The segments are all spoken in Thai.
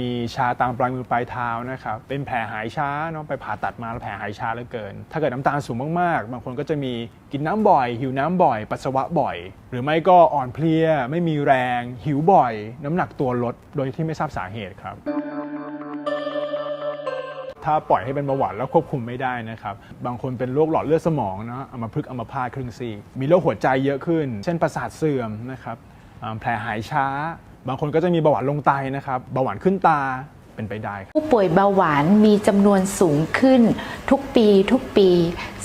มีชาตามปลายมือปลายเท้านะครับเป็นแผลหายช้าเนาะไปผ่าตัดมาแล้วแผลหายช้าเหลือเกิน ถ้าเกิดน้ำตาลสูงมากๆ บางคนก็จะมีกินน้ำบ่อย หิวน้ำบ่อย ปัสสาวะบ่อย หรือไม่ก็อ่อนเพลีย ไม่มีแรง หิวบ่อย น้ำหนักตัวลดโดยที่ไม่ทราบสาเหตุครับถ้าปล่อยให้เป็นเบาหวานแล้วควบคุมไม่ได้นะครับ บางคนเป็นโรคหลอดเลือดสมองนะอัมพฤกษ์อัมพาตครึ่งซีมีโรคหัวใจเยอะขึ้น เช่นประสาทเสื่อมนะครับแผลหายช้า บางคนก็จะมีเบาหวานลงไตนะครับเบาหวานขึ้นตาเป็นไปได้ครับผู้ป่วยเบาหวานมีจำนวนสูงขึ้น ทุกปีทุกปี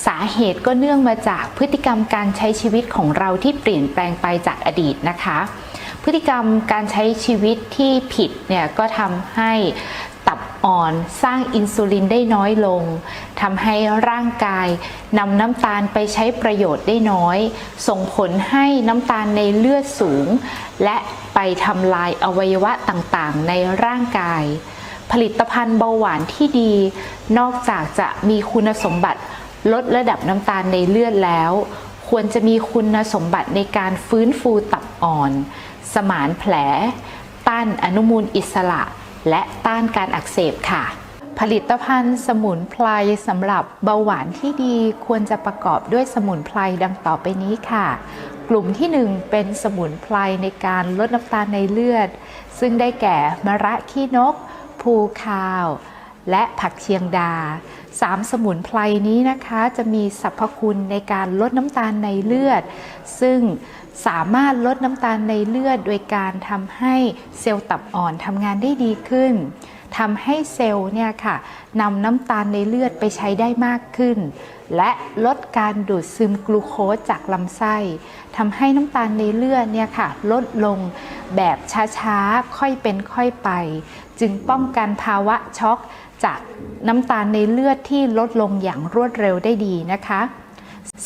สาเหตุก็เนื่องมาจากพฤติกรรมการใช้ชีวิตของเราที่เปลี่ยนแปลงไปจากอดีตนะคะ พฤติกรรมการใช้ชีวิตที่ผิดเนี่ยก็ทำให้ อ่อน สร้างอินซูลินได้น้อยลงทำให้ร่างกายนำน้ำตาลไปใช้ประโยชน์ได้น้อย ส่งผลให้น้ำตาลในเลือดสูง และไปทำลายอวัยวะต่างๆ ในร่างกาย ผลิตภัณฑ์เบาหวานที่ดี นอกจากจะมีคุณสมบัติลดระดับน้ำตาลในเลือดแล้ว ควรจะมีคุณสมบัติในการฟื้นฟูตับอ่อน สมานแผล ต้านอนุมูลอิสระ และต้านการอักเสบค่ะ ผลิตภัณฑ์สมุนไพรสำหรับเบาหวานที่ดีควรจะประกอบด้วยสมุนไพรดังต่อไปนี้ค่ะ กลุ่มที่ 1 เป็นสมุนไพรในการลดน้ำตาลในเลือด ซึ่งได้แก่มะระขี้นก ภูคาว และผักเชียงดาสามสมุนไพรนี้นะคะจะมีสรรพคุณในการลดน้ำตาลในเลือด ซึ่งสามารถลดน้ำตาลในเลือด โดยการทำให้เซลล์ตับอ่อนทำงานได้ดีขึ้นทำให้เซลล์เนี่ยค่ะนำน้ำตาลในเลือดไปใช้ได้มากขึ้น และลดการดูดซึมกลูโคสจากลำไส้ทำให้น้ำตาลในเลือดเนี่ยค่ะลดลง แบบช้าๆ ค่อยเป็นค่อยไป จึงป้องกันภาวะช็อกจากน้ำตาลในเลือดที่ลดลงอย่างรวดเร็วได้ดีนะคะ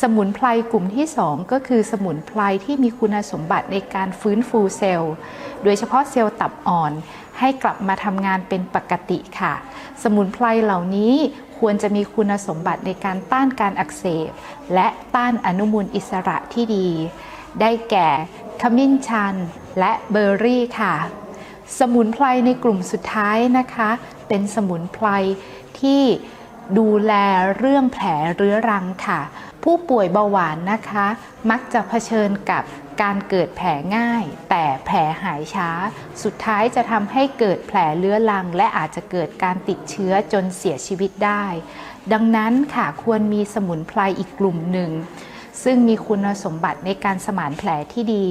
สมุนไพรกลุ่มที่ 2 ก็คือสมุนไพรที่มีคุณสมบัติในการฟื้นฟูเซลล์ โดยเฉพาะเซลล์ตับอ่อน ให้กลับมาทำงานเป็นปกติค่ะ สมุนไพรเหล่านี้ควรจะมีคุณสมบัติในการต้านการอักเสบ และต้านอนุมูลอิสระที่ดี ได้แก่ ขมิ้นชัน และเบอร์รี่ค่ะ สมุนไพรในกลุ่มสุดท้ายนะคะ เป็นสมุนไพรที่ดูแลเรื่องแผลเรื้อรังค่ะ ผู้ป่วยเบาหวานนะคะ มักจะเผชิญกับการเกิดแผลง่าย แต่แผลหายช้า สุดท้ายจะทำให้เกิดแผลเรื้อรัง และอาจจะเกิดการติดเชื้อจนเสียชีวิตได้ ดังนั้นค่ะควรมีสมุนไพรอีกกลุ่มหนึ่ง ซึ่งมีคุณสมบัติในการสมานแผลที่ดี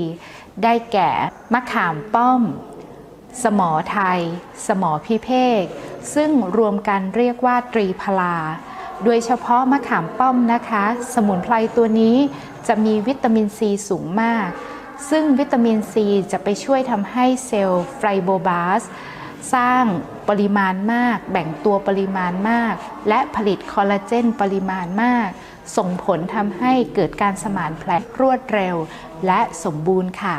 ได้แก่มะขามป้อม สมอไทย สมอพิเภกซึ่งรวมกันเรียกว่าตรีพลา โดยเฉพาะมะขามป้อมนะคะ สมุนไพรตัวนี้จะมีวิตามินซีสูงมาก ซึ่งวิตามินซีจะไปช่วยทำให้เซลล์ไฟโบบาส สร้างปริมาณมาก แบ่งตัวปริมาณมาก และผลิตคอลลาเจนปริมาณมาก ส่งผลทำให้เกิดการสมานแผลรวดเร็ว และสมบูรณ์ค่ะ